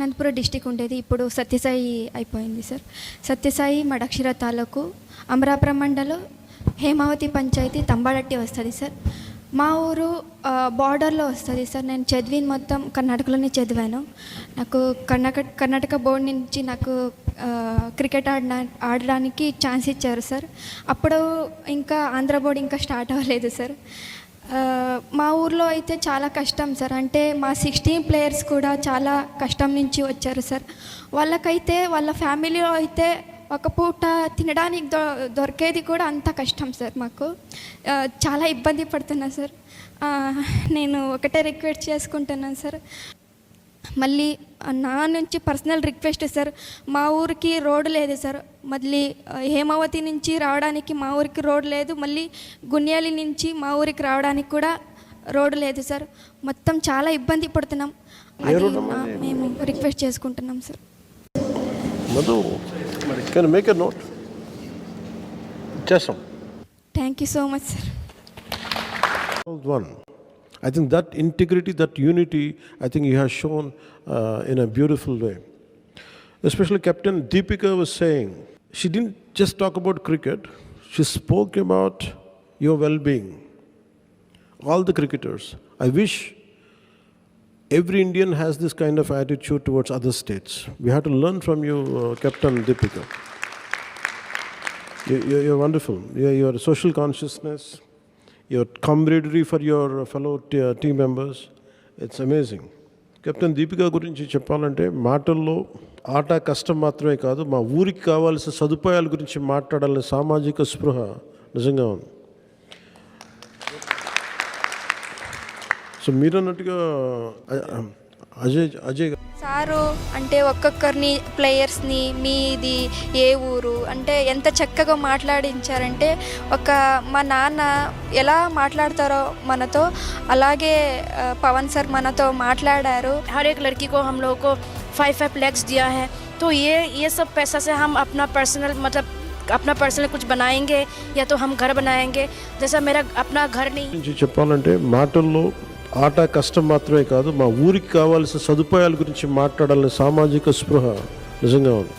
Anantapuram district ఉండేది. ఇప్పుడు సత్యసాయి అయిపోయింది సార్. సత్యసాయి మడక్షిర తాలూకు అమరాపురం మండలం హేమావతి పంచాయతీ తంబాడట్టి వస్తుంది సార్. మా ఊరు బార్డర్లో వస్తుంది సార్. నేను చదివిన మొత్తం కర్ణాటకలోనే చదివాను. నాకు కర్ణాటక కర్ణాటక బోర్డు నుంచి నాకు క్రికెట్ ఆడినా ఆడడానికి ఛాన్స్ ఇచ్చారు సార్. అప్పుడు ఇంకా ఆంధ్ర బోర్డు ఇంకా స్టార్ట్ అవ్వలేదు సార్. మా ఊర్లో అయితే చాలా కష్టం సార్. అంటే మా సిక్స్టీన్ ప్లేయర్స్ కూడా చాలా కష్టం నుంచి వచ్చారు సార్. వాళ్ళకైతే వాళ్ళ ఫ్యామిలీలో అయితే ఒక పూట తినడానికి దొ దొరికేది కూడా అంత కష్టం సార్ మాకు. చాలా ఇబ్బంది పడుతున్నా సార్. నేను ఒకటే రిక్వెస్ట్ చేసుకుంటున్నాను సార్. మళ్ళీ నా నుంచి పర్సనల్ రిక్వెస్ట్ సార్ మా ఊరికి రోడ్డు లేదు సార్. మళ్ళీ హేమావతి నుంచి రావడానికి మా ఊరికి రోడ్ లేదు. మళ్ళీ గున్యాలి నుంచి మా ఊరికి రావడానికి కూడా రోడ్డు లేదు సార్. మొత్తం చాలా ఇబ్బంది పడుతున్నాం. అది మేము రిక్వెస్ట్ చేసుకుంటున్నాం sir. Madhu can make a note చేస్తాం. Thank you so much sir one. I think that integrity, that unity, I think he has shown uh, in a beautiful way. Especially Captain Deepika was saying, she didn't just talk about cricket, she spoke about your well being. All the cricketers. I wish every Indian has this kind of attitude towards other states. We have to learn from you, uh, Captain Deepika. You- you- You're wonderful. Your, your social consciousness, your camaraderie for your fellow t- uh, team members, it's amazing. Captain Deepika గురించి చెప్పాలంటే మాటల్లో ఆట కష్టం మాత్రమే కాదు మా ఊరికి కావాల్సిన సదుపాయాల గురించి మాట్లాడాలనే సామాజిక స్పృహ నిజంగా ఉంది సో మీరు అన్నట్టుగా అజయ్ అజయ్ గారు సారు అంటే ఒక్కొక్కరిని ప్లేయర్స్ని మీది ఏ ఊరు అంటే ఎంత చక్కగా మాట్లాడించారంటే ఒక మా నాన్న ఎలా మాట్లాడతారో మనతో అలాగే ఆ, పవన్ సార్ మనతో మాట్లాడారు हर एक लड़की को हम लोगों को फाइव फाइव लैक्स दिया है तो ये ये सब पैसा से हम अपना पर्सनल मतलब अपना पर्सनल कुछ बनाएंगे या तो हम घर बनाएंगे जैसा मेरा अपना घर नहीं గురించి చెప్పాలంటే మాటల్లో ఆట కష్టం మాత్రమే కాదు మా ఊరికి కావాల్సిన సదుపాయాల గురించి మాట్లాడాలనే సామాజిక స్పృహ నిజంగా ఉంది.